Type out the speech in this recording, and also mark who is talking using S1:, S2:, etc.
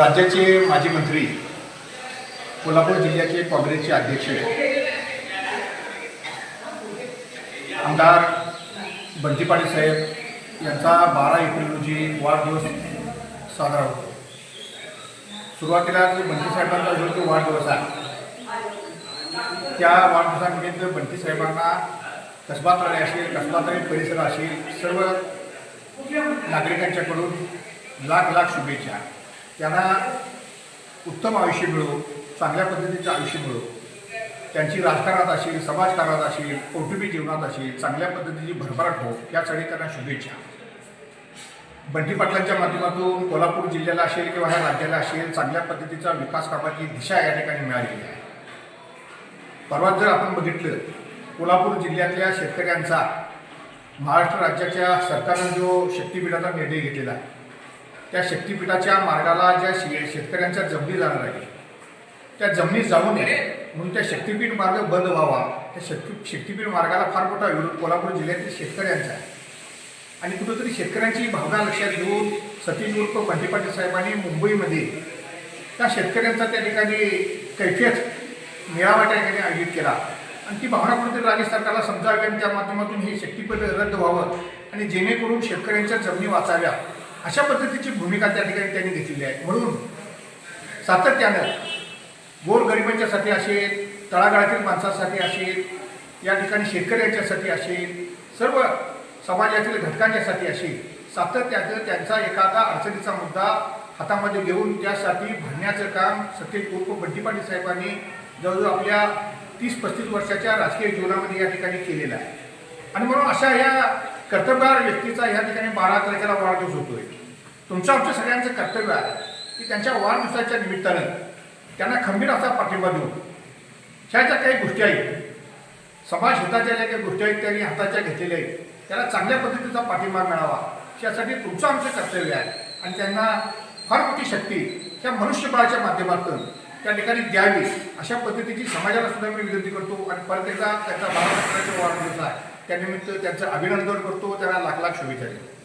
S1: राज्याचे माजी मंत्री कोल्हापूर जिल्ह्याचे काँग्रेसचे अध्यक्ष आमदार बंटी पाटील साहेब यांचा बारा एप्रिल रोजी वाढदिवस साजरा होतो. सुरुवातीला जो बंटी साहेबांचा जो जो वाढदिवस आहे त्या वाढदिवसानिमित्त बंटी साहेबांना कसबा तळे असेल कसबा तळे परिसर असेल सर्व नागरिकांच्याकडून लाख लाख शुभेच्छा. त्यांना उत्तम आयुष्य मिळो चांगल्या पद्धतीचं आयुष्य मिळो. त्यांची राजकारणात असेल समाजकारणात असेल कौटुंबिक जीवनात असेल चांगल्या पद्धतीची भरभराट हो यासाठी त्यांना शुभेच्छा. बंटी पाटलांच्या माध्यमातून कोल्हापूर जिल्ह्याला असेल किंवा ह्या राज्याला असेल चांगल्या पद्धतीचा विकास कामाची दिशा या ठिकाणी मिळालेली आहे. परवा जर आपण बघितलं कोल्हापूर जिल्ह्यातल्या शेतकऱ्यांचा महाराष्ट्र राज्याच्या सरकारनं जो शक्तीपीठाचा निर्णय घेतलेला आहे त्या शक्तीपीठाच्या मार्गाला ज्या शे शेतकऱ्यांच्या जमिनी जाणार आहे त्या जमिनी जाऊ नये म्हणून त्या शक्तीपीठ मार्ग बंद व्हावा. त्या शक्ती शक्तीपीठ मार्गाला फार मोठा विरोध कोल्हापूर जिल्ह्यातील शेतकऱ्यांचा आहे. आणि कुठंतरी शेतकऱ्यांची भावना लक्षात घेऊन सतीश उर्फ बंटी पाटील साहेबांनी मुंबईमध्ये त्या शेतकऱ्यांचा त्या ठिकाणी कैफियत मेळावा त्या ठिकाणी आयोजित केला. आणि ती भावना कुठेतरी राज्य सरकारला समजावी आणि त्या माध्यमातून हे शक्तीपीठ रद्द व्हावं आणि जेणेकरून शेतकऱ्यांच्या जमिनी वाचाव्या. अशा पद्धतीची भूमिका त्या ठिकाणी त्यांनी घेतलेली आहे. म्हणून सातत्यानं गोरगरिबांच्यासाठी असेल तळागाळातील माणसासाठी असेल या ठिकाणी शेतकऱ्यांच्यासाठी असेल सर्व समाजातील घटकांच्यासाठी असेल सातत्यानं त्यांचा एखादा अडचणीचा मुद्दा हातामध्ये घेऊन त्यासाठी भरण्याचं काम सतीश उर्फ बंटीपाटील साहेबांनी जवळजवळ आपल्या तीस पस्तीस वर्षाच्या राजकीय जीवनामध्ये या ठिकाणी केलेला आहे. आणि म्हणून अशा या कर्तव्यवान व्यक्तीचा या ठिकाणी बारा तारखेला वाढदिवस होतोय. तुमचं आमच्या सगळ्यांचं कर्तव्य आहे की त्यांच्या वाढदिवसाच्या निमित्तानं त्यांना खंबीर असा पाठिंबा देऊ ह्या ज्या काही गोष्टी आहेत समाज हिताच्या ज्या काही गोष्टी आहेत त्यांनी हाताच्या घेतलेल्या आहेत त्याला चांगल्या पद्धतीचा पाठिंबा मिळावा यासाठी तुमचं आमचं कर्तव्य आहे. आणि त्यांना फार मोठी शक्ती त्या मनुष्यबळाच्या माध्यमातून त्या ठिकाणी द्यावी अशा पद्धतीची समाजाला सुद्धा मी विनंती करतो. आणि परत एकदा त्याचा बारा वाढदिवस आहे. त्यानिमित्त त्यांचं अभिनंदन करतो. त्यांना लाख लाख शुभेच्छा देतो.